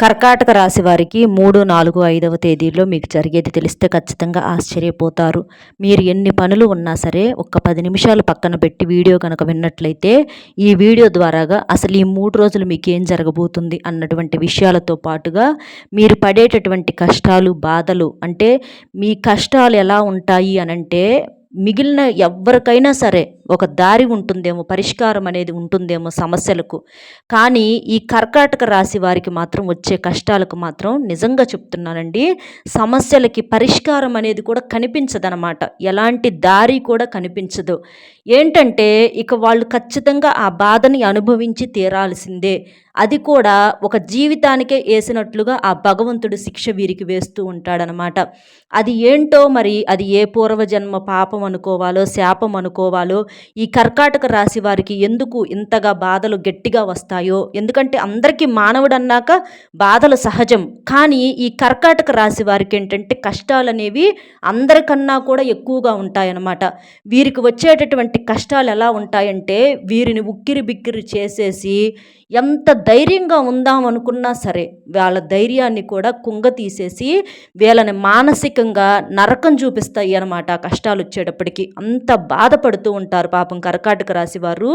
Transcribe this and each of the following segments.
కర్కాటక రాశి వారికి మూడు నాలుగు ఐదవ తేదీల్లో మీకు జరిగేది తెలిస్తే ఖచ్చితంగా ఆశ్చర్యపోతారు. మీరు ఎన్ని పనులు ఉన్నా సరే ఒక పది నిమిషాలు పక్కన పెట్టి వీడియో కనుక విన్నట్లయితే ఈ వీడియో ద్వారాగా అసలు ఈ మూడు రోజులు మీకు ఏం జరగబోతుంది అన్నటువంటి విషయాలతో పాటుగా మీరు పడేటటువంటి కష్టాలు బాధలు అంటే మీ కష్టాలు ఎలా ఉంటాయి అనంటే మిగిలిన ఎవరికైనా సరే ఒక దారి ఉంటుందేమో పరిష్కారం అనేది ఉంటుందేమో సమస్యలకు. కానీ ఈ కర్కాటక రాశి వారికి మాత్రం వచ్చే కష్టాలకు మాత్రం నిజంగా చెప్తున్నానండి సమస్యలకి పరిష్కారం అనేది కూడా కనిపించదనమాట. ఎలాంటి దారి కూడా కనిపించదు. ఏంటంటే ఇక వాళ్ళు ఖచ్చితంగా ఆ బాధని అనుభవించి తీరాల్సిందే. అది కూడా ఒక జీవితానికే వేసినట్లుగా ఆ భగవంతుడు శిక్ష వీరికి వేస్తూ ఉంటాడనమాట. అది ఏంటో మరి అది ఏ పూర్వజన్మ పాపం అనుకోవాలో శాపం అనుకోవాలో ఈ కర్కాటక రాశి వారికి ఎందుకు ఇంతగా బాధలు గట్టిగా వస్తాయో? ఎందుకంటే అందరికీ మానవుడు అన్నాక బాధలు సహజం. కానీ ఈ కర్కాటక రాశి వారికి ఏంటంటే కష్టాలు అనేవి అందరికన్నా కూడా ఎక్కువగా ఉంటాయన్నమాట. వీరికి వచ్చేటటువంటి కష్టాలు ఎలా ఉంటాయంటే వీరిని ఉక్కిరి బిక్కిరి చేసేసి ఎంత ధైర్యంగా ఉందాం అనుకున్నా సరే వాళ్ళ ధైర్యాన్ని కూడా కుంగ తీసేసి వీళ్ళని మానసికంగా నరకం చూపిస్తాయి అనమాట కష్టాలు వచ్చేటప్పటికి. అంత బాధపడుతూ ఉంటారు పాపం కర్కాటక రాశి వారు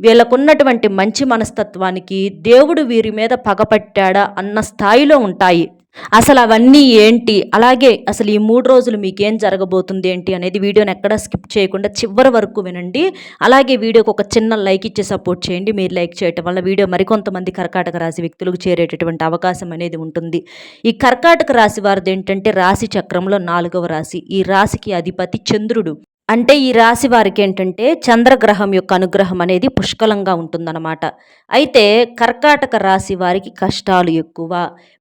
వీళ్ళకున్నటువంటి మంచి మనస్తత్వానికి దేవుడు వీరి మీద పగపట్టాడా అన్న స్థాయిలో ఉంటాయి. అసలు అవన్నీ ఏంటి? అలాగే అసలు ఈ మూడు రోజులు మీకేం జరగబోతుంది ఏంటి అనేది వీడియోని ఎక్కడ స్కిప్ చేయకుండా చివరి వరకు వినండి. అలాగే వీడియోకి ఒక చిన్న లైక్ ఇచ్చి సపోర్ట్ చేయండి. మీరు లైక్ చేయటం వల్ల వీడియో మరికొంతమంది కర్కాటక రాశి వ్యక్తులకు చేరేటటువంటి అవకాశం అనేది ఉంటుంది. ఈ కర్కాటక రాశి వారిది ఏంటంటే రాశి చక్రంలో నాలుగవ రాశి. ఈ రాశికి అధిపతి చంద్రుడు. అంటే ఈ రాశి వారికి ఏంటంటే చంద్రగ్రహం యొక్క అనుగ్రహం అనేది పుష్కలంగా ఉంటుందన్నమాట. అయితే కర్కాటక రాశి వారికి కష్టాలు ఎక్కువ.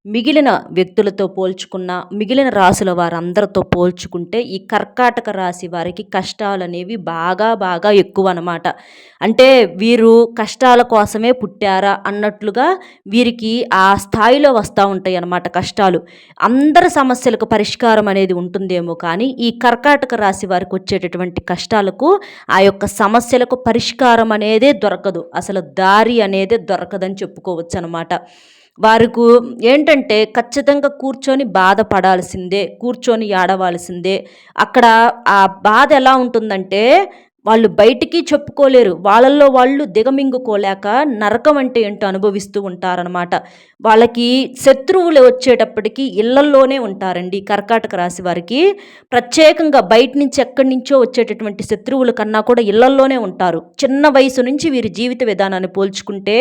మిగిలిన వ్యక్తులతో పోల్చుకున్న మిగిలిన రాశుల వారందరితో పోల్చుకుంటే ఈ కర్కాటక రాశి వారికి కష్టాలు అనేవి బాగా బాగా ఎక్కువ అనమాట అంటే వీరు కష్టాల కోసమే పుట్టారా అన్నట్లుగా వీరికి ఆ స్థాయిలో వస్తూ ఉంటాయి అన్నమాట కష్టాలు. అందరి సమస్యలకు పరిష్కారం అనేది ఉంటుందేమో కానీ ఈ కర్కాటక రాశి వారికి వచ్చేటటువంటి కష్టాలకు ఆ యొక్క సమస్యలకు పరిష్కారం అనేదే దొరకదు. అసలు దారి అనేదే దొరకదని చెప్పుకోవచ్చు అనమాట వారికి ఏంటంటే ఖచ్చితంగా కూర్చొని బాధపడాల్సిందే కూర్చొని ఏడవాల్సిందే. అక్కడ ఆ బాధ ఎలా ఉంటుందంటే వాళ్ళు బయటికి చెప్పుకోలేరు. వాళ్ళల్లో వాళ్ళు దిగమింగుకోలేక నరకం అంటే ఏంటో అనుభవిస్తూ ఉంటారనమాట వాళ్ళకి శత్రువులు వచ్చేటప్పటికి ఇళ్ళల్లోనే ఉంటారండి కర్కాటక రాశి వారికి. ప్రత్యేకంగా బయట నుంచి ఎక్కడి నుంచో వచ్చేటటువంటి శత్రువుల కన్నా కూడా ఇళ్ళల్లోనే ఉంటారు. చిన్న వయసు నుంచి వీరి జీవిత విధానాన్ని పోల్చుకుంటే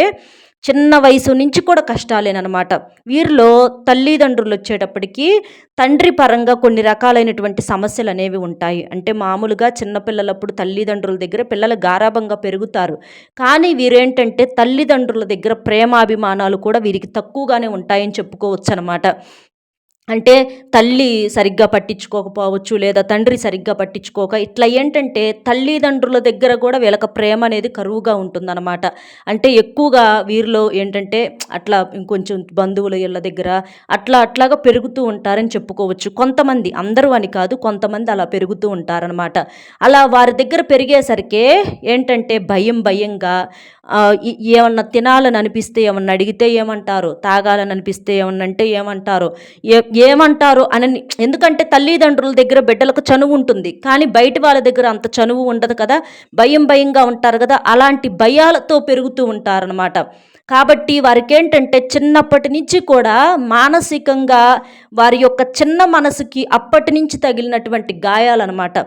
చిన్న వయసు నుంచి కూడా కష్టాలేనమాట వీరిలో తల్లిదండ్రులు వచ్చేటప్పటికి తండ్రి పరంగా కొన్ని రకాలైనటువంటి సమస్యలు అనేవి ఉంటాయి. అంటే మామూలుగా చిన్నపిల్లలప్పుడు తల్లిదండ్రుల దగ్గర పిల్లలు గారాభంగా పెరుగుతారు. కానీ వీరేంటంటే తల్లిదండ్రుల దగ్గర ప్రేమాభిమానాలు కూడా వీరికి తక్కువగానే ఉంటాయని చెప్పుకోవచ్చు అనమాట అంటే తల్లి సరిగ్గా పట్టించుకోకపోవచ్చు లేదా తండ్రి సరిగ్గా పట్టించుకోక ఇట్లా ఏంటంటే తల్లిదండ్రుల దగ్గర కూడా వీళ్ళకి ప్రేమ అనేది కరువుగా ఉంటుందన్నమాట. అంటే ఎక్కువగా వీరిలో ఏంటంటే అట్లా ఇంకొంచెం బంధువుల ఇళ్ళ దగ్గర అట్లా అట్లాగా పెరుగుతూ ఉంటారని చెప్పుకోవచ్చు. కొంతమంది అందరూ అని కాదు కొంతమంది అలా పెరుగుతూ ఉంటారనమాట అలా వారి దగ్గర పెరిగేసరికి ఏంటంటే భయం భయంగా ఏమన్నా తినాలని అనిపిస్తే ఏమన్నా అడిగితే ఏమంటారు తాగాలని అనిపిస్తే ఏమన్నా అంటే ఏమంటారు ఏ ఏమంటారు అని ఎందుకంటే తల్లిదండ్రుల దగ్గర బిడ్డలకు చనువు ఉంటుంది. కానీ బయట వాళ్ళ దగ్గర అంత చనువు ఉండదు కదా. భయం భయంగా ఉంటారు కదా. అలాంటి భయాలతో పెరుగుతూ ఉంటారనమాట కాబట్టి వారికి ఏంటంటే చిన్నప్పటి నుంచి కూడా మానసికంగా వారి యొక్క చిన్న మనసుకి అప్పటి నుంచి తగిలినటువంటి గాయాలన్నమాట.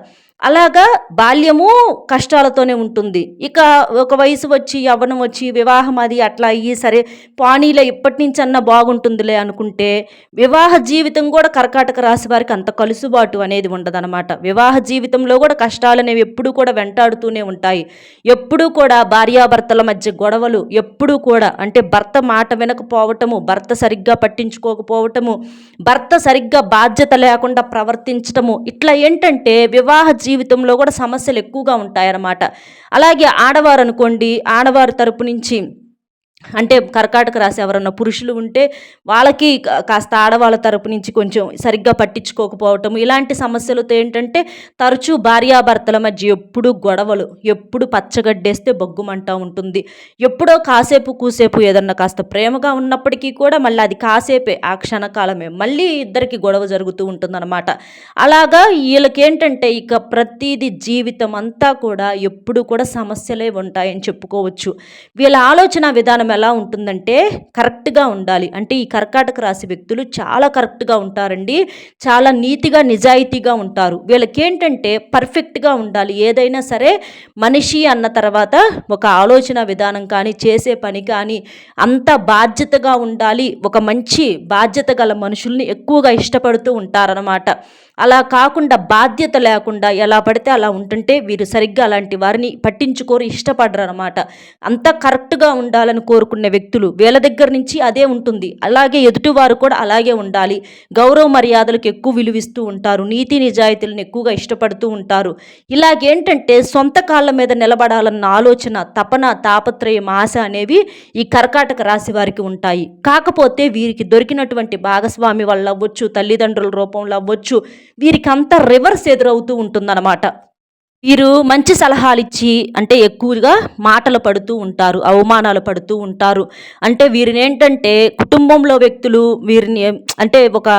అలాగా బాల్యము కష్టాలతోనే ఉంటుంది. ఇక ఒక వయసు వచ్చి యవ్వనం వచ్చి వివాహం అది అట్లా అయ్యి సరే పానీలో ఇప్పటి నుంచి అన్నా బాగుంటుందిలే అనుకుంటే వివాహ జీవితం కూడా కర్కాటక రాశి వారికి అంత కలుసుబాటు అనేది ఉండదన్నమాట. వివాహ జీవితంలో కూడా కష్టాలు అనేవి ఎప్పుడూ కూడా వెంటాడుతూనే ఉంటాయి. ఎప్పుడూ కూడా భార్యాభర్తల మధ్య గొడవలు ఎప్పుడూ కూడా అంటే భర్త మాట వినకపోవటము భర్త సరిగ్గా పట్టించుకోకపోవటము భర్త సరిగ్గా బాధ్యత లేకుండా ప్రవర్తించటము ఇట్లా ఏంటంటే వివాహ జీవితంలో కూడా సమస్యలు ఎక్కువగా ఉంటాయన్నమాట. అలాగే ఆడవారు అనుకోండి ఆడవారి తరపు నుంచి అంటే కర్కాటక రాశి ఎవరన్నా పురుషులు ఉంటే వాళ్ళకి కాస్త ఆడవాళ్ళ తరపు నుంచి కొంచెం సరిగ్గా పట్టించుకోకపోవటం ఇలాంటి సమస్యలతో ఏంటంటే తరచూ భార్యాభర్తల మధ్య ఎప్పుడు గొడవలు ఎప్పుడు పచ్చగడ్డేస్తే బొగ్గుమంటా ఉంటుంది. ఎప్పుడో కాసేపు కూసేపు ఏదన్నా కాస్త ప్రేమగా ఉన్నప్పటికీ కూడా మళ్ళీ అది కాసేపే ఆ క్షణకాలమే. మళ్ళీ ఇద్దరికి గొడవ జరుగుతూ ఉంటుందన్నమాట. అలాగా వీళ్ళకేంటంటే ఇక ప్రతిదీ జీవితం అంతా కూడా ఎప్పుడు కూడా సమస్యలే ఉంటాయని చెప్పుకోవచ్చు. వీళ్ళ ఆలోచన విధానం ఎలా ఉంటుందంటే కరెక్ట్గా ఉండాలి. అంటే ఈ కర్కాటక రాశి వ్యక్తులు చాలా కరెక్ట్గా ఉంటారండి. చాలా నీతిగా నిజాయితీగా ఉంటారు. వీళ్ళకి ఏంటంటే పర్ఫెక్ట్గా ఉండాలి. ఏదైనా సరే మనిషి అన్న తర్వాత ఒక ఆలోచన విధానం కానీ చేసే పని కానీ అంత బాధ్యతగా ఉండాలి. ఒక మంచి బాధ్యత గల మనుషుల్ని ఎక్కువగా ఇష్టపడుతూ ఉంటారనమాట అలా కాకుండా బాధ్యత లేకుండా ఎలా పడితే అలా ఉంటుంటే వీరు సరిగ్గా అలాంటి వారిని పట్టించుకోరు ఇష్టపడరు అనమాట అంతా కరెక్ట్గా ఉండాలని కోరుకునే వ్యక్తులు వీళ్ళ దగ్గర నుంచి అదే ఉంటుంది. అలాగే ఎదుటివారు కూడా అలాగే ఉండాలి. గౌరవ మర్యాదలకు ఎక్కువ విలువిస్తూ ఉంటారు. నీతి నిజాయితీలను ఎక్కువగా ఇష్టపడుతూ ఉంటారు. ఇలాగేంటంటే సొంత కాళ్ళ మీద నిలబడాలన్న ఆలోచన తపన తాపత్రయం ఆశ అనేవి ఈ కర్కాటక రాశి వారికి ఉంటాయి. కాకపోతే వీరికి దొరికినటువంటి భాగస్వామి వల్ల అవ్వచ్చు తల్లిదండ్రుల రూపంలో అవ్వచ్చు వీరికి అంతా రివర్స్ ఎదురవుతూ ఉంటుందన్నమాట. వీరు మంచి సలహాలు ఇచ్చి అంటే ఎక్కువగా మాటలు పడుతూ ఉంటారు అవమానాలు పడుతూ ఉంటారు. అంటే వీరిని ఏంటంటే కుటుంబంలో వ్యక్తులు వీరిని అంటే ఒక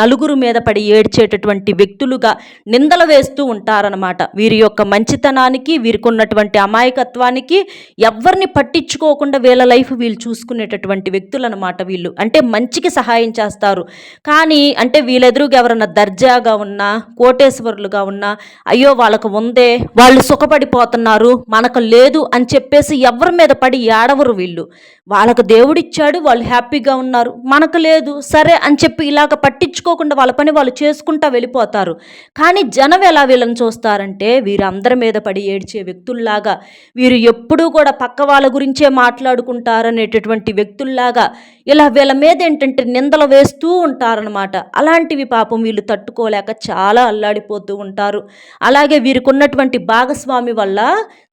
నలుగురు మీద పడి ఏడ్చేటటువంటి వ్యక్తులుగా నిందలు వేస్తూ ఉంటారనమాట వీరి యొక్క మంచితనానికి వీరికి ఉన్నటువంటి అమాయకత్వానికి ఎవరిని పట్టించుకోకుండా వీళ్ళ లైఫ్ వీళ్ళు చూసుకునేటటువంటి వ్యక్తులు అనమాట వీళ్ళు. అంటే మంచికి సహాయం చేస్తారు. కానీ అంటే వీళ్ళెదురుగా ఎవరన్నా దర్జాగా ఉన్నా కోటేశ్వరులుగా ఉన్నా అయ్యో వాళ్ళకు ఉందే వాళ్ళు సుఖపడిపోతున్నారు మనకు లేదు అని చెప్పేసి ఎవరి మీద పడి ఏడవరు వీళ్ళు. వాళ్ళకు దేవుడిచ్చాడు వాళ్ళు హ్యాపీగా ఉన్నారు. మనకు లేదు సరే అని చెప్పి ఇలాగ పట్టించుకోకుండా వాళ్ళ పని వాళ్ళు చేసుకుంటా వెళ్ళిపోతారు. కానీ జనం ఎలా వీళ్ళని చూస్తారంటే వీరందరి మీద పడి ఏడ్చే వ్యక్తుల్లాగా వీరు ఎప్పుడూ కూడా పక్క వాళ్ళ గురించే మాట్లాడుకుంటారనేటటువంటి వ్యక్తుల్లాగా ఇలా వీళ్ళ మీద ఏంటంటే నిందలు వేస్తూ ఉంటారనమాట అలాంటివి పాపం వీళ్ళు తట్టుకోలేక చాలా అల్లాడిపోతూ ఉంటారు. అలాగే వీరికి ఉన్నటువంటి భాగస్వామి వల్ల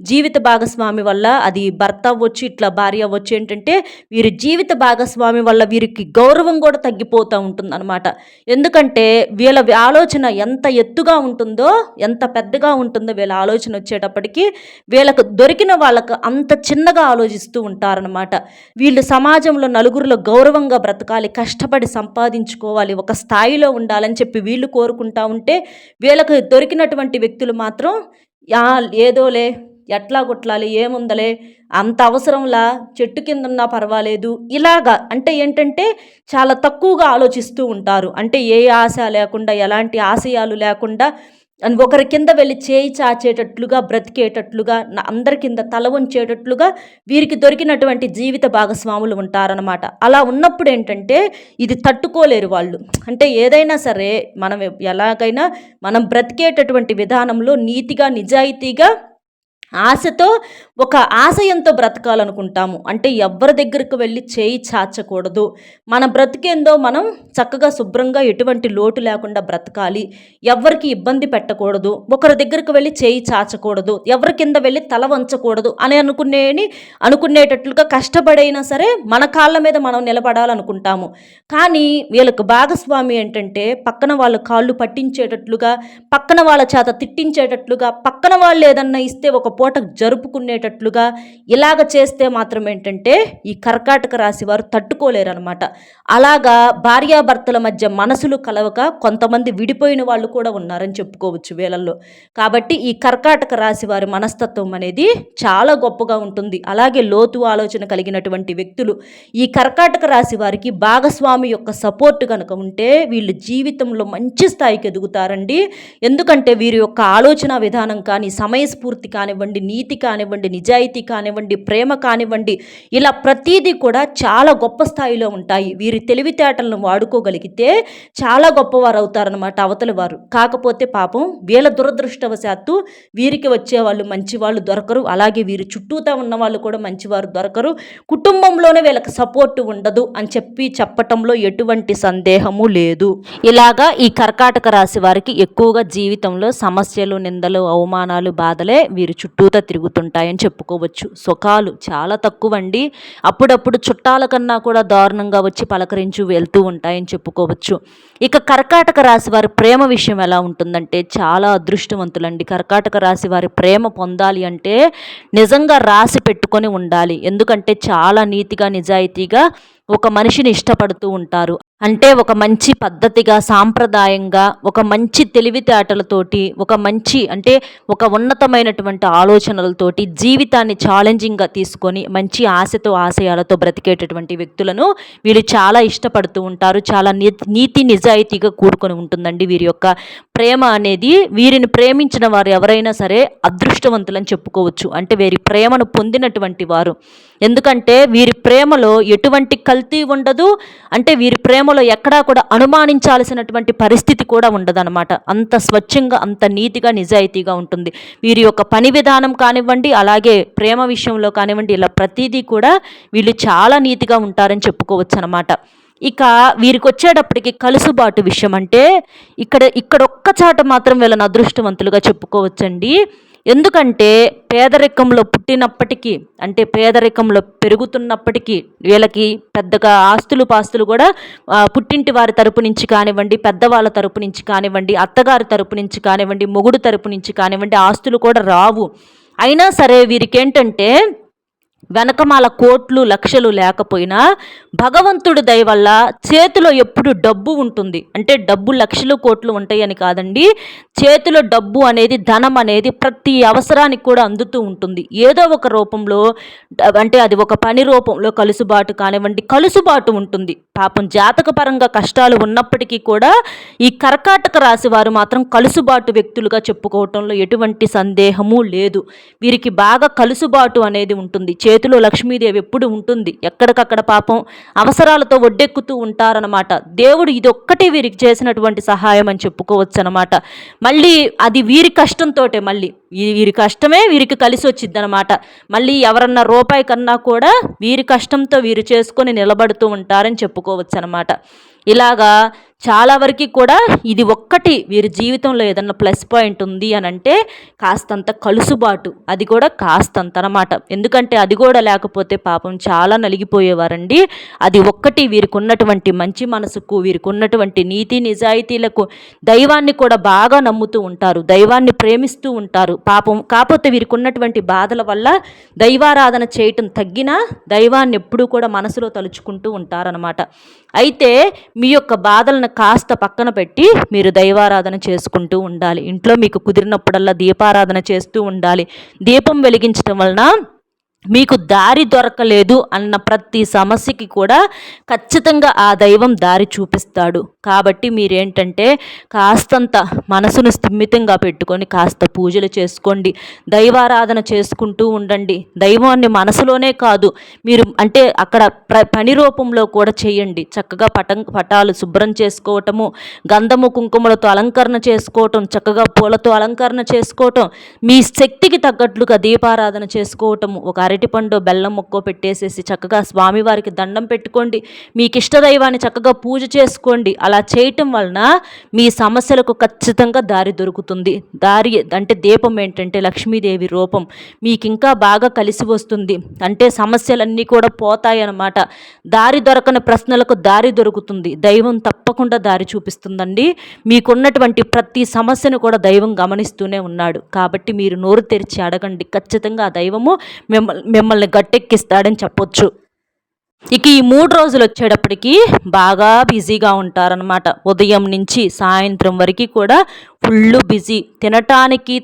జీవిత భాగస్వామి వల్ల అది భర్త అవ్వచ్చు ఇట్లా భార్య అవ్వచ్చు ఏంటంటే వీరి జీవిత భాగస్వామి వల్ల వీరికి గౌరవం కూడా తగ్గిపోతూ ఉంటుంది అనమాట ఎందుకంటే వీళ్ళ ఆలోచన ఎంత ఎత్తుగా ఉంటుందో ఎంత పెద్దగా ఉంటుందో వీళ్ళ ఆలోచన వచ్చేటప్పటికి వీళ్ళకు దొరికిన వాళ్ళకు అంత చిన్నగా ఆలోచిస్తూ ఉంటారనమాట వీళ్ళు సమాజంలో నలుగురిలో గౌరవంగా బ్రతకాలి కష్టపడి సంపాదించుకోవాలి ఒక స్థాయిలో ఉండాలని చెప్పి వీళ్ళు కోరుకుంటా ఉంటే వీళ్ళకు దొరికినటువంటి వ్యక్తులు మాత్రం యా ఏదోలే ఎట్లా కొట్లాలి ఏముందలే అంత అవసరంలా చెట్టు కింద ఉన్నా పర్వాలేదు. ఇలాగా అంటే ఏంటంటే చాలా తక్కువగా ఆలోచిస్తూ ఉంటారు. అంటే ఏ ఆశ లేకుండా ఎలాంటి ఆశయాలు లేకుండా ఒకరి కింద వెళ్ళి చేయి చాచేటట్లుగా బ్రతికేటట్లుగా అందరి కింద తల ఉంచేటట్లుగా వీరికి దొరికినటువంటి జీవిత భాగస్వాములు ఉంటారనమాట అలా ఉన్నప్పుడు ఏంటంటే ఇది తట్టుకోలేరు వాళ్ళు. అంటే ఏదైనా సరే మనం ఎలాగైనా మనం బ్రతికేటటువంటి విధానంలో నీతిగా నిజాయితీగా ఆశతో ఒక ఆశయంతో బ్రతకాలనుకుంటాము. అంటే ఎవరి దగ్గరకు వెళ్ళి చేయి చాచకూడదు. మన బ్రతికేందో మనం చక్కగా శుభ్రంగా ఎటువంటి లోటు లేకుండా బ్రతకాలి. ఎవరికి ఇబ్బంది పెట్టకూడదు. ఒకరి దగ్గరకు వెళ్ళి చేయి చాచకూడదు. ఎవరి కింద వెళ్ళి తల వంచకూడదు అని అనుకునేని అనుకునేటట్లుగా కష్టపడైనా సరే మన కాళ్ళ మీద మనం నిలబడాలనుకుంటాము. కానీ వీళ్ళకు భాగస్వామి ఏంటంటే పక్కన వాళ్ళ కాళ్ళు పట్టించేటట్లుగా పక్కన వాళ్ళ చేత తిట్టించేటట్లుగా పక్కన వాళ్ళు ఏదన్నా ఇస్తే ఒక పూట జరుపుకునేటట్లుగా ఇలాగ చేస్తే మాత్రం ఏంటంటే ఈ కర్కాటక రాశి వారు తట్టుకోలేరు అనమాట అలాగా భార్యాభర్తల మధ్య మనసులు కలవక కొంతమంది విడిపోయిన వాళ్ళు కూడా ఉన్నారని చెప్పుకోవచ్చు వీళ్ళల్లో కాబట్టి ఈ కర్కాటక రాశి వారి మనస్తత్వం అనేది చాలా గొప్పగా ఉంటుంది. అలాగే లోతు ఆలోచన కలిగినటువంటి వ్యక్తులు ఈ కర్కాటక రాశి వారికి భాగస్వామి యొక్క సపోర్ట్ కనుక ఉంటే వీళ్ళు జీవితంలో మంచి స్థాయికి ఎదుగుతారండి. ఎందుకంటే వీరి యొక్క ఆలోచన విధానం కానీ సమయస్ఫూర్తి కానివ్వండి నీతి కానివ్వండి నిజాయితీ కానివ్వండి ప్రేమ కానివ్వండి ఇలా ప్రతీదీ కూడా చాలా గొప్ప స్థాయిలో ఉంటాయి. వీరి తెలివితేటలను వాడుకోగలిగితే చాలా గొప్పవారు అవుతారనమాట అవతల వారు. కాకపోతే పాపం వీళ్ళ దురదృష్టవశాత్తు వీరికి వచ్చే వాళ్ళు మంచి వాళ్ళు దొరకరు. అలాగే వీరి చుట్టూతా ఉన్న వాళ్ళు కూడా మంచివారు దొరకరు. కుటుంబంలోనే వీళ్ళకి సపోర్ట్ ఉండదు అని చెప్పి చెప్పటంలో ఎటువంటి సందేహము లేదు. ఇలాగా ఈ కర్కాటక రాశి వారికి ఎక్కువగా జీవితంలో సమస్యలు నిందలు అవమానాలు బాధలే వీరి చుట్టూ చుట్టూతా తిరుగుతుంటాయని చెప్పుకోవచ్చు. సుఖాలు చాలా తక్కువ అండి అప్పుడప్పుడు చుట్టాల కన్నా కూడా దారుణంగా వచ్చి పలకరించు వెళ్తూ ఉంటాయని చెప్పుకోవచ్చు. ఇక కర్కాటక రాశి వారి ప్రేమ విషయం ఎలా ఉంటుందంటే చాలా అదృష్టవంతులండి. కర్కాటక రాశి వారి ప్రేమ పొందాలి అంటే నిజంగా రాసి పెట్టుకొని ఉండాలి. ఎందుకంటే చాలా నీతిగా నిజాయితీగా ఒక మనిషిని ఇష్టపడుతూ ఉంటారు. అంటే ఒక మంచి పద్ధతిగా సాంప్రదాయంగా ఒక మంచి తెలివితేటలతోటి ఒక మంచి అంటే ఒక ఉన్నతమైనటువంటి ఆలోచనలతోటి జీవితాన్ని ఛాలెంజింగ్గా తీసుకొని మంచి ఆశతో ఆశయాలతో బ్రతికేటటువంటి వ్యక్తులను వీళ్ళు చాలా ఇష్టపడుతూ ఉంటారు. చాలా నీతి నిజాయితీగా కూడుకొని ఉంటుందండి వీరి యొక్క ప్రేమ అనేది. వీరిని ప్రేమించిన వారు ఎవరైనా సరే అదృష్టవంతులని చెప్పుకోవచ్చు. అంటే వీరి ప్రేమను పొందినటువంటి వారు. ఎందుకంటే వీరి ప్రేమలో ఎటువంటి కల్తీ ఉండదు. అంటే వీరి ప్రేమలో ఎక్కడా కూడా అనుమానించాల్సినటువంటి పరిస్థితి కూడా ఉండదన్నమాట. అంత స్వచ్ఛంగా అంత నీతిగా నిజాయితీగా ఉంటుంది. వీరి యొక్క పని విధానం కానివ్వండి అలాగే ప్రేమ విషయంలో కానివ్వండి ఇలా ప్రతిదీ కూడా వీళ్ళు చాలా నీతిగా ఉంటారని చెప్పుకోవచ్చు అనమాట ఇక వీరికి వచ్చేటప్పటికి కలుసుబాటు విషయం అంటే ఇక్కడ ఇక్కడ ఒక్క చాట మాత్రం వీళ్ళని అదృష్టవంతులుగా చెప్పుకోవచ్చండి. ఎందుకంటే పేదరికంలో పుట్టినప్పటికీ అంటే పేదరికంలో పెరుగుతున్నప్పటికీ వీళ్ళకి పెద్దగా ఆస్తులు పాస్తులు కూడా పుట్టింటి వారి తరపు నుంచి కానివ్వండి పెద్దవాళ్ళ తరపు నుంచి కానివ్వండి అత్తగారి తరపు నుంచి కానివ్వండి మొగుడు తరపు నుంచి కానివ్వండి ఆస్తులు కూడా రావు. అయినా సరే వీరికి ఏంటంటే వెనకమాల కోట్లు లక్షలు లేకపోయినా భగవంతుడి దయ వల్ల చేతిలో ఎప్పుడు డబ్బు ఉంటుంది. అంటే డబ్బు లక్షలు కోట్లు ఉంటాయని కాదండి. చేతిలో డబ్బు అనేది ధనం అనేది ప్రతి అవసరానికి కూడా అందుతూ ఉంటుంది. ఏదో ఒక రూపంలో అంటే అది ఒక పని రూపంలో కలుసుబాటు కానివ్వండి కలుసుబాటు ఉంటుంది. పాపం జాతకపరంగా కష్టాలు ఉన్నప్పటికీ కూడా ఈ కర్కాటక రాశి వారు మాత్రం కలుసుబాటు వ్యక్తులుగా చెప్పుకోవటంలో ఎటువంటి సందేహము లేదు. వీరికి బాగా కలుసుబాటు అనేది ఉంటుంది. చేతిలో లక్ష్మీదేవి ఎప్పుడు ఉంటుంది? ఎక్కడికక్కడ పాపం అవసరాలతో ఒడ్డెక్కుతూ ఉంటారనమాట దేవుడు ఇది ఒక్కటి వీరికి చేసినటువంటి సహాయం అని చెప్పుకోవచ్చు అనమాట మళ్ళీ అది వీరి కష్టంతో మళ్ళీ. వీరి కష్టమే వీరికి కలిసి వచ్చింది అనమాట మళ్ళీ ఎవరన్నా రూపాయి కన్నా కూడా వీరి కష్టంతో వీరు చేసుకొని నిలబడుతూ ఉంటారని చెప్పుకోవచ్చు అనమాట ఇలాగా చాలా వరకు కూడా ఇది ఒక్కటి వీరి జీవితంలో ఏదన్నా ప్లస్ పాయింట్ ఉంది అని అంటే కాస్తంత కలుసుబాటు. అది కూడా కాస్తంత అనమాట ఎందుకంటే అది కూడా లేకపోతే పాపం చాలా నలిగిపోయేవారండి. అది ఒక్కటి వీరికి ఉన్నటువంటి మంచి మనసుకు వీరికి ఉన్నటువంటి నీతి నిజాయితీలకు దైవాన్ని కూడా బాగా నమ్ముతూ ఉంటారు. దైవాన్ని ప్రేమిస్తూ ఉంటారు. పాపం కాకపోతే వీరికి ఉన్నటువంటి బాధల వల్ల దైవారాధన చేయటం తగ్గినా దైవాన్ని ఎప్పుడూ కూడా మనసులో తలుచుకుంటూ ఉంటారనమాట అయితే మీ యొక్క బాధలను కాస్త పక్కన పెట్టి మీరు దైవారాధన చేసుకుంటూ ఉండాలి. ఇంట్లో మీకు కుదిరినప్పుడల్లా దీపారాధన చేస్తూ ఉండాలి. దీపం వెలిగించడం వలన మీకు దారి దొరకలేదు అన్న ప్రతి సమస్యకి కూడా ఖచ్చితంగా ఆ దైవం దారి చూపిస్తాడు. కాబట్టి మీరేంటంటే కాస్తంత మనసును స్థిమితంగా పెట్టుకొని కాస్త పూజలు చేసుకోండి. దైవారాధన చేసుకుంటూ ఉండండి. దైవాన్ని మనసులోనే కాదు మీరు అంటే అక్కడ ప్ర పని రూపంలో కూడా చేయండి. చక్కగా పటం పటాలు శుభ్రం చేసుకోవటము గంధము కుంకుమలతో అలంకరణ చేసుకోవటం చక్కగా పూలతో అలంకరణ చేసుకోవటం మీ శక్తికి తగ్గట్లుగా దీపారాధన చేసుకోవటము ఒక అరటిపండు బెల్లం ముక్కో పెట్టేసేసి చక్కగా స్వామివారికి దండం పెట్టుకోండి. మీకు ఇష్టదైవాన్ని చక్కగా పూజ చేసుకోండి. అలా చేయటం వలన మీ సమస్యలకు ఖచ్చితంగా దారి దొరుకుతుంది. దారి అంటే దీపం ఏంటంటే లక్ష్మీదేవి రూపం. మీకు ఇంకా బాగా కలిసి వస్తుంది. అంటే సమస్యలన్నీ కూడా పోతాయన్నమాట. దారి దొరకని ప్రశ్నలకు దారి దొరుకుతుంది. దైవం తప్పకుండా దారి చూపిస్తుందండి. మీకున్నటువంటి ప్రతి సమస్యను కూడా దైవం గమనిస్తూనే ఉన్నాడు. కాబట్టి మీరు నోరు తెరిచి అడగండి. ఖచ్చితంగా ఆ దైవము మిమ్మల్ని మిమ్మల్ని గట్టెక్కిస్తాడని చెప్పొచ్చు. ఇక ఈ మూడు రోజులు వచ్చేటప్పటికి బాగా బిజీగా ఉంటారనమాట ఉదయం నుంచి సాయంత్రం వరకు కూడా ఫుల్ బిజీ. తినటానికి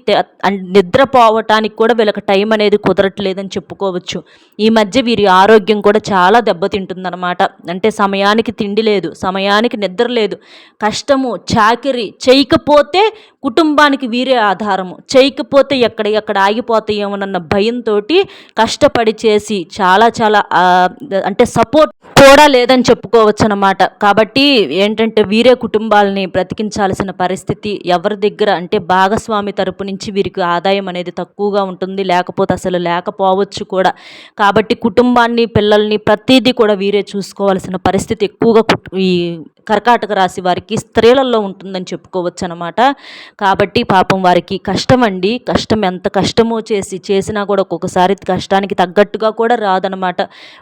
నిద్రపోవటానికి కూడా వీళ్ళకి టైం అనేది కుదరట్లేదని చెప్పుకోవచ్చు. ఈ మధ్య వీరి ఆరోగ్యం కూడా చాలా దెబ్బతింటుందన్నమాట. అంటే సమయానికి తిండి లేదు సమయానికి నిద్ర లేదు కష్టము చాకిరి చేయకపోతే కుటుంబానికి వీరే ఆధారము. చేయకపోతే ఎక్కడ ఎక్కడ ఆగిపోతాయేమోనన్న భయంతో కష్టపడి చేసి చాలా చాలా అంటే సపోర్ట్ కూడా లేదని చెప్పుకోవచ్చు అనమాట కాబట్టి ఏంటంటే వీరే కుటుంబాలని బ్రతికించాల్సిన పరిస్థితి ఎవరి దగ్గర అంటే భాగస్వామి తరపు నుంచి వీరికి ఆదాయం అనేది తక్కువగా ఉంటుంది. లేకపోతే అసలు లేకపోవచ్చు కూడా. కాబట్టి కుటుంబాన్ని పిల్లల్ని ప్రతిదీ కూడా వీరే చూసుకోవాల్సిన పరిస్థితి ఎక్కువగా ఈ కర్కాటక రాశి వారికి స్త్రీలలో ఉంటుందని చెప్పుకోవచ్చు అనమాట కాబట్టి పాపం వారికి కష్టం అండి కష్టం ఎంత కష్టమో చేసి చేసినా కూడా ఒక్కొక్కసారి కష్టానికి తగ్గట్టుగా కూడా రాదనమాట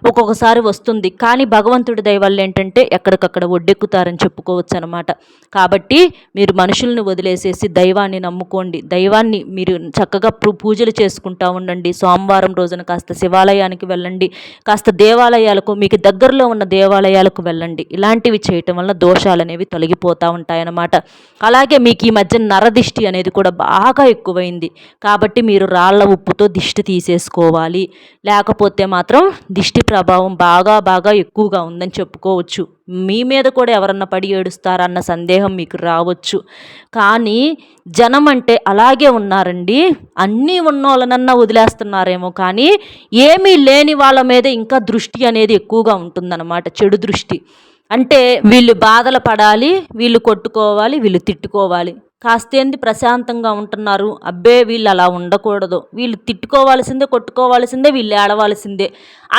ఒక్కొక్కసారి వస్తుంది. కానీ భగవంతుడి దయవల్ల ఏంటంటే ఎక్కడికక్కడ ఒడ్డెక్కుతారని చెప్పుకోవచ్చు అనమాట కాబట్టి మీరు మనుషుల్ని వదిలేసేసి దైవాన్ని నమ్ముకోండి. దైవాన్ని మీరు చక్కగా పూజలు చేసుకుంటా ఉండండి. సోమవారం రోజున కాస్త శివాలయానికి వెళ్ళండి. కాస్త దేవాలయాలకు మీకు దగ్గరలో ఉన్న దేవాలయాలకు వెళ్ళండి. ఇలాంటివి చేయటం వల్ల దోషాలు అనేవి తొలగిపోతూ ఉంటాయన్నమాట. అలాగే మీకు ఈ మధ్య నరదిష్టి అనేది కూడా బాగా ఎక్కువైంది. కాబట్టి మీరు రాళ్ళ ఉప్పుతో దిష్టి తీసేసుకోవాలి. లేకపోతే మాత్రం దిష్టి ప్రభావం బాగా బాగా ఎక్కువగా ఉందని చెప్పుకోవచ్చు. మీ మీద కూడా ఎవరన్నా పడి ఏడుస్తారన్న సందేహం మీకు రావచ్చు. కానీ జనం అంటే అలాగే ఉన్నారండి. అన్నీ ఉన్నోళ్ళనన్నా వదిలేస్తున్నారేమో కానీ ఏమీ లేని వాళ్ళ మీద ఇంకా దృష్టి అనేది ఎక్కువగా ఉంటుందన్నమాట. చెడు దృష్టి. అంటే వీళ్ళు బాధలు పడాలి వీళ్ళు కొట్టుకోవాలి వీళ్ళు తిట్టుకోవాలి. కాస్తేంది ప్రశాంతంగా ఉంటున్నారు. అబ్బే వీళ్ళు అలా ఉండకూడదు. వీళ్ళు తిట్టుకోవాల్సిందే కొట్టుకోవాల్సిందే వీళ్ళు ఏడవాల్సిందే.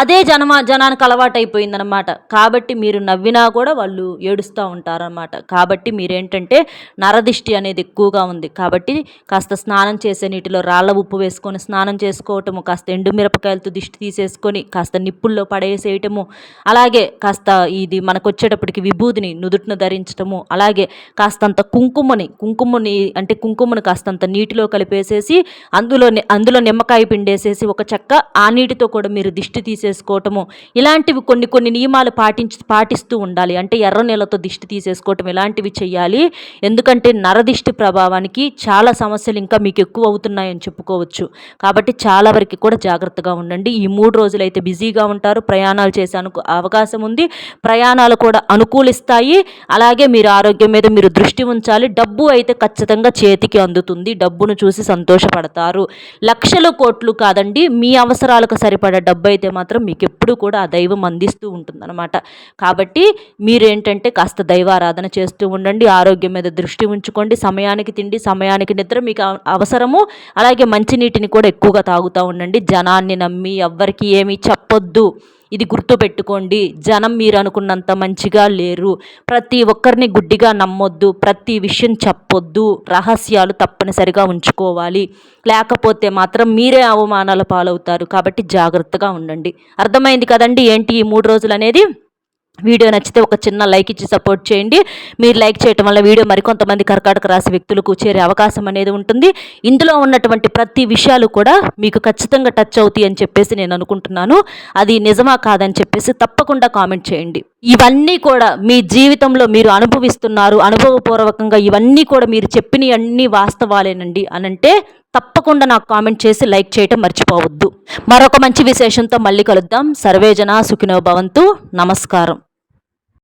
అదే జనమా జనానికి అలవాటైపోయిందనమాట కాబట్టి మీరు నవ్వినా కూడా వాళ్ళు ఏడుస్తూ ఉంటారనమాట కాబట్టి మీరేంటంటే నరదిష్టి అనేది ఎక్కువగా ఉంది. కాబట్టి కాస్త స్నానం చేసే నీటిలో రాళ్ళ ఉప్పు వేసుకొని స్నానం చేసుకోవటము కాస్త ఎండు మిరపకాయలతో దిష్టి తీసేసుకొని కాస్త నిప్పుల్లో పడేసేయటము అలాగే కాస్త ఇది మనకు వచ్చేటప్పటికి విభూదిని నుదుటిను ధరించటము అలాగే కాస్తంత కుంకుమని కుంకుమ కుంకుమని అంటే కుంకుమను కాస్తంత నీటిలో కలిపేసేసి అందులో అందులో నిమ్మకాయ పిండేసేసి ఒక చెక్క ఆ నీటితో కూడా మీరు దిష్టి తీసేసుకోవటము. ఇలాంటివి కొన్ని కొన్ని నియమాలు పాటించి పాటిస్తూ ఉండాలి. అంటే ఎర్ర నీళ్ళతో దిష్టి తీసేసుకోవటం ఇలాంటివి చేయాలి ఎందుకంటే నరదిష్టి ప్రభావానికి చాలా సమస్యలు ఇంకా మీకు ఎక్కువ అవుతున్నాయని చెప్పుకోవచ్చు. కాబట్టి చాలా వరకు కూడా జాగ్రత్తగా ఉండండి. ఈ మూడు రోజులు అయితే బిజీగా ఉంటారు. ప్రయాణాలు చేసే అవకాశం ఉంది. ప్రయాణాలు కూడా అనుకూలిస్తాయి. అలాగే మీరు ఆరోగ్యం మీద మీరు దృష్టి ఉంచాలి. డబ్బు అయితే ఖచ్చితంగా చేతికి అందుతుంది. డబ్బును చూసి సంతోషపడతారు. లక్షల కోట్లు కాదండి మీ అవసరాలకు సరిపడా డబ్బు అయితే మాత్రం మీకు ఎప్పుడు కూడా ఆ దైవం అందిస్తూ ఉంటుందన్నమాట. కాబట్టి మీరేంటంటే కాస్త దైవారాధన చేస్తూ ఉండండి ఆరోగ్యం మీద దృష్టి ఉంచుకోండి సమయానికి తిండి సమయానికి నిద్ర మీకు అవసరము. అలాగే మంచినీటిని కూడా ఎక్కువగా తాగుతూ ఉండండి. జనాన్ని నమ్మి ఎవ్వరికి ఏమీ చెప్పొద్దు. ఇది గుర్తుపెట్టుకోండి. జనం మీరు అనుకున్నంత మంచిగా లేరు. ప్రతి ఒక్కరిని గుడ్డిగా నమ్మొద్దు. ప్రతి విషయం చెప్పొద్దు. రహస్యాలు తప్పనిసరిగా ఉంచుకోవాలి. లేకపోతే మాత్రం మీరే అవమానాల పాలవుతారు. కాబట్టి జాగ్రత్తగా ఉండండి. అర్థమైంది కదండి ఏంటి ఈ మూడు రోజులు అనేది వీడియో నచ్చితే ఒక చిన్న లైక్ ఇచ్చి సపోర్ట్ చేయండి. మీరు లైక్ చేయటం వల్ల వీడియో మరికొంతమంది కర్కాటక రాశి వ్యక్తులకు చేరే అవకాశం అనేది ఉంటుంది. ఇందులో ఉన్నటువంటి ప్రతి విషయాలు కూడా మీకు ఖచ్చితంగా టచ్ అవుతాయి అని చెప్పేసి నేను అనుకుంటున్నాను. అది నిజమా కాదని చెప్పేసి తప్పకుండా కామెంట్ చేయండి. ఇవన్నీ కూడా మీ జీవితంలో మీరు అనుభవిస్తున్నారు అనుభవపూర్వకంగా ఇవన్నీ కూడా మీరు చెప్పినవి అన్నీ వాస్తవాలేనండి అనంటే తప్పకుండా నాకు కామెంట్ చేసి లైక్ చేయటం మర్చిపోవద్దు. మరొక మంచి విశేషంతో మళ్ళీ కలుద్దాం. సర్వేజన సుఖినో భవంతు. నమస్కారం.